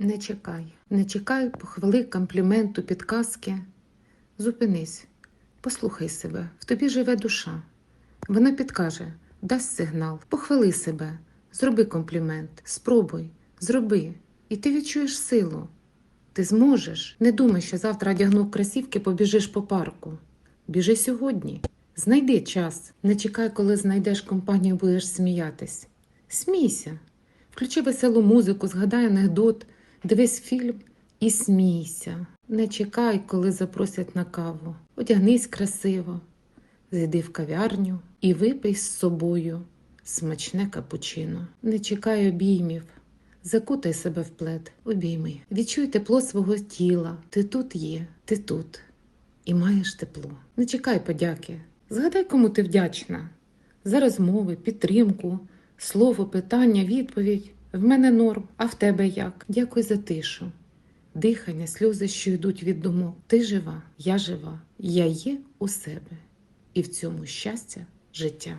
Не чекай, не чекай похвали, компліменту, підказки. Зупинись, послухай себе, в тобі живе душа. Вона підкаже, дасть сигнал, похвали себе, зроби комплімент, спробуй, зроби, і ти відчуєш силу. Ти зможеш. Не думай, що завтра одягнув кросівки, побіжиш по парку. Біжи сьогодні. Знайди час. Не чекай, коли знайдеш компанію, будеш сміятись. Смійся. Включи веселу музику, згадай анекдот, дивись фільм і смійся. Не чекай, коли запросять на каву. Одягнись красиво, зайди в кав'ярню і випий з собою смачне капучино. Не чекай обіймів. Закутай себе в плед, обійми. Відчуй тепло свого тіла. Ти тут є, ти тут. І маєш тепло. Не чекай подяки. Згадай, кому ти вдячна. За розмови, підтримку, слово, питання, відповідь. В мене норм, а в тебе як? Дякую за тишу. Дихання, сльози, що йдуть від думок. Ти жива, я жива, я є у себе. І в цьому щастя життя.